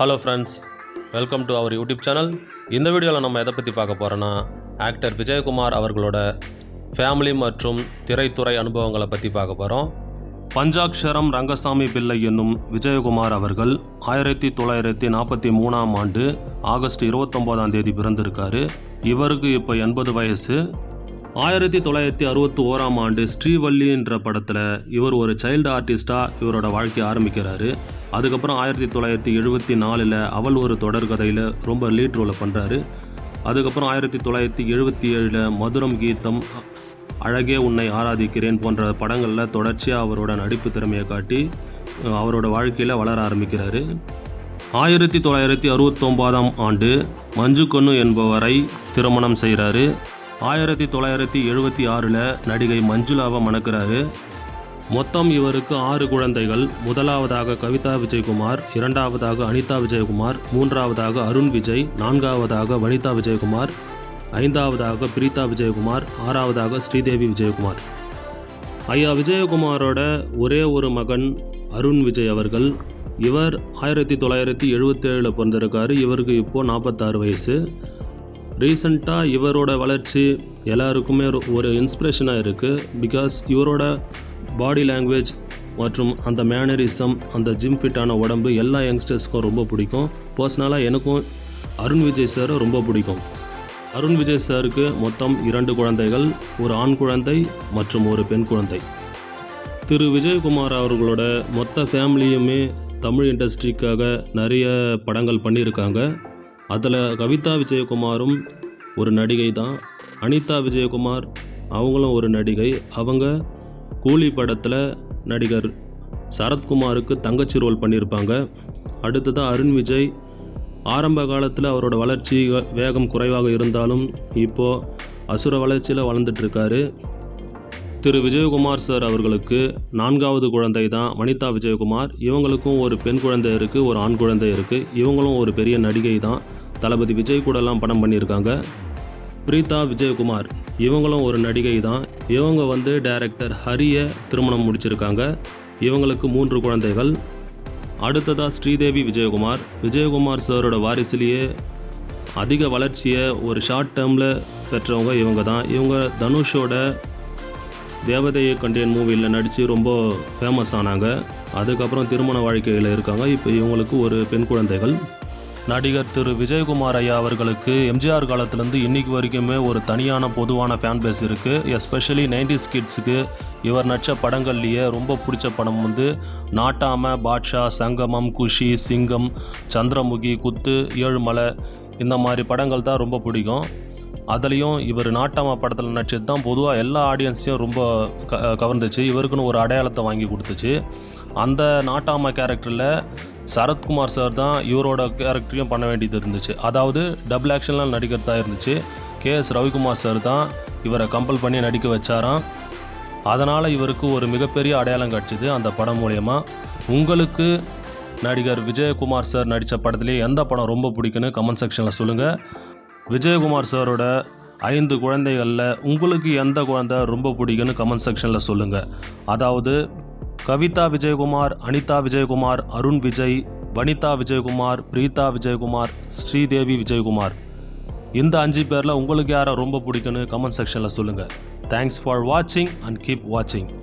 Hello friends welcome to our YouTube channel இந்த வீடியோவில் நம்ம எதை பற்றி பார்க்க போகிறோன்னா ஆக்டர் விஜயகுமார் அவர்களோட ஃபேமிலி மற்றும் திரைத்துறை அனுபவங்களை பற்றி பார்க்க போகிறோம் பஞ்சாக்ஷரம் ரங்கசாமி பிள்ளை என்னும் விஜயகுமார் அவர்கள் ஆயிரத்தி தொள்ளாயிரத்தி நாற்பத்தி மூணாம் ஆண்டு ஆகஸ்ட் இருபத்தொம்போதாம் தேதி பிறந்திருக்காரு. இவருக்கு இப்போ எண்பது வயசு. ஆயிரத்தி தொள்ளாயிரத்தி அறுபத்தி ஓராம் ஆண்டு ஸ்ரீவல்லின்ற படத்தில் இவர் ஒரு சைல்டு ஆர்டிஸ்ட்டாக இவரோட வாழ்க்கையை ஆரம்பிக்கிறாரு. அதுக்கப்புறம் ஆயிரத்தி தொள்ளாயிரத்தி எழுபத்தி நாலில் அவள் ஒரு தொடர்கதையில் ரொம்ப லீட் ரோலை பண்ணுறாரு அதுக்கப்புறம் ஆயிரத்தி தொள்ளாயிரத்தி எழுபத்தி ஏழில் மதுரம் கீதம் அழகே உன்னை ஆராதிக்கிறேன் போன்ற படங்களில் தொடர்ச்சியாக அவரோட நடிப்பு திறமையை காட்டி அவரோட வாழ்க்கையில் வளர ஆரம்பிக்கிறாரு. ஆயிரத்தி தொள்ளாயிரத்தி அறுபத்தொம்போதாம் ஆண்டு மஞ்சு கண்ணு என்பவரை திருமணம் செய்கிறாரு ஆயிரத்தி தொள்ளாயிரத்தி எழுபத்தி ஆறில் நடிகை மஞ்சுளாவை மணக்கிறாரு. மொத்தம் இவருக்கு ஆறு குழந்தைகள். முதலாவதாக கவிதா விஜயகுமார் இரண்டாவதாக அனிதா விஜயகுமார் மூன்றாவதாக அருண் விஜய் நான்காவதாக வனிதா விஜயகுமார் ஐந்தாவதாக பிரீதா விஜயகுமார் ஆறாவதாக ஸ்ரீதேவி விஜயகுமார். ஐயா விஜயகுமாரோட ஒரே ஒரு மகன் அருண் விஜய் அவர்கள். இவர் ஆயிரத்தி தொள்ளாயிரத்தி எழுபத்தேழில் பிறந்திருக்காரு. இவருக்கு இப்போது நாற்பத்தாறு வயசு. ரீசண்டாக இவரோட வளர்ச்சி எல்லாருக்குமே ஒரு- ஒரு இன்ஸ்பிரேஷனாக இருக்குது பிகாஸ் இவரோட பாடி லாங்குவேஜ் மற்றும் அந்த மேனரிசம் அந்த ஜிம் ஃபிட்டான உடம்பு எல்லா யங்ஸ்டர்ஸ்க்கும் ரொம்ப பிடிக்கும். பர்சனலாக எனக்கும் அருண் விஜய் சாரை ரொம்ப பிடிக்கும். அருண் விஜய் சாருக்கு மொத்தம் இரண்டு குழந்தைகள் ஒரு ஆண் குழந்தை மற்றும் ஒரு பெண் குழந்தை. திரு. விஜயகுமார் அவர்களோட மொத்த ஃபேமிலியுமே தமிழ் இண்டஸ்ட்ரிக்காக நிறைய படங்கள் பண்ணியிருக்காங்க. அதில் கவிதா விஜயகுமாரும் ஒரு நடிகை தான் அனிதா விஜயகுமார் அவங்களும் ஒரு நடிகை. அவங்க கூலி படத்தில் நடிகர் சரத்குமாருக்கு தங்கச்சி ரோல் பண்ணியிருப்பாங்க அடுத்ததாக அருண் விஜய். ஆரம்ப காலத்தில் அவரோட வளர்ச்சி வேகம் குறைவாக இருந்தாலும் இப்போது அசுர வளர்ச்சியில் வளர்ந்துட்டுருக்காரு. திரு விஜயகுமார் சார் அவர்களுக்கு நான்காவது குழந்தை தான் வனிதா விஜயகுமார். இவங்களுக்கும் ஒரு பெண் குழந்தை இருக்குது ஒரு ஆண் குழந்தை இருக்குது இவங்களும் ஒரு பெரிய நடிகை தான். தளபதி விஜய் கூடலாம் படம் பண்ணியிருக்காங்க பிரீதா விஜயகுமார். இவங்களும் ஒரு நடிகை தான். இவங்க வந்து டைரக்டர் ஹரியை திருமணம் முடிச்சிருக்காங்க. இவங்களுக்கு மூன்று குழந்தைகள். அடுத்ததாக ஸ்ரீதேவி விஜயகுமார். விஜயகுமார் சாரோட வாரிசுலேயே அதிக வளர்ச்சியை ஒரு ஷார்ட் டேர்மில் பெற்றவங்க இவங்க தான். இவங்க தனுஷோட தேவதையை கண்டேன் மூவியில் நடித்து ரொம்ப ஃபேமஸ் ஆனாங்க. அதுக்கப்புறம் திருமண வாழ்க்கையில் இருக்காங்க. இப்போ இவங்களுக்கு ஒரு பெண் குழந்தைகள். நடிகர் திரு விஜயகுமார் ஐயா அவர்களுக்கு எம்ஜிஆர் காலத்துலேருந்து இன்னைக்கு வரைக்குமே ஒரு தனியான பொதுவான ஃபேன் பேஸ் இருக்குது எஸ்பெஷலி நைன்டிஸ் கிட்ஸுக்கு இவர் நடித்த படங்கள்லேயே ரொம்ப பிடிச்ச படம் வந்து நாட்டாம பாட்ஷா சங்கமம் குஷி சிங்கம் சந்திரமுகி குத்து ஏழுமலை இந்த மாதிரி படங்கள் தான் ரொம்ப பிடிக்கும். அதுலேயும் இவர் நாட்டாம படத்தில் நடிச்சது தான் பொதுவாக எல்லா ஆடியன்ஸையும் ரொம்ப க கவர்ந்துச்சு. இவருக்குன்னு ஒரு அடையாளத்தை வாங்கி கொடுத்துச்சு. அந்த நாட்டாம கேரக்டரில் சரத்குமார் சார் தான் இவரோட கேரக்டரையும் பண்ண வேண்டியது இருந்துச்சு. அதாவது டபுள் ஆக்ஷன்லாம் நடிக்கிறதா இருந்துச்சு. கே எஸ் ரவிக்குமார் சார் தான் இவரை கம்பல் பண்ணி நடிக்க வச்சாராம். அதனால் இவருக்கு ஒரு மிகப்பெரிய அடையாளம் கிடச்சிது அந்த படம் மூலயமா. உங்களுக்கு நடிகர் விஜயகுமார் சார் நடித்த படத்துலேயே எந்த படம் ரொம்ப பிடிக்குன்னு கமெண்ட் செக்ஷனில் சொல்லுங்கள் விஜயகுமார் சாரோட ஐந்து குழந்தைகளில் உங்களுக்கு எந்த குழந்தை ரொம்ப பிடிக்குன்னு கமெண்ட் செக்ஷனில் சொல்லுங்கள் அதாவது கவிதா விஜயகுமார் அனிதா விஜயகுமார் அருண் விஜய் வனிதா விஜயகுமார் பிரீதா விஜயகுமார் ஸ்ரீதேவி விஜயகுமார். இந்த அஞ்சு பேரில் உங்களுக்கு யாரை ரொம்ப பிடிக்குன்னு கமெண்ட் செக்ஷனில் சொல்லுங்கள் தேங்க்ஸ் ஃபார் வாட்சிங் அண்ட் கீப் வாட்சிங்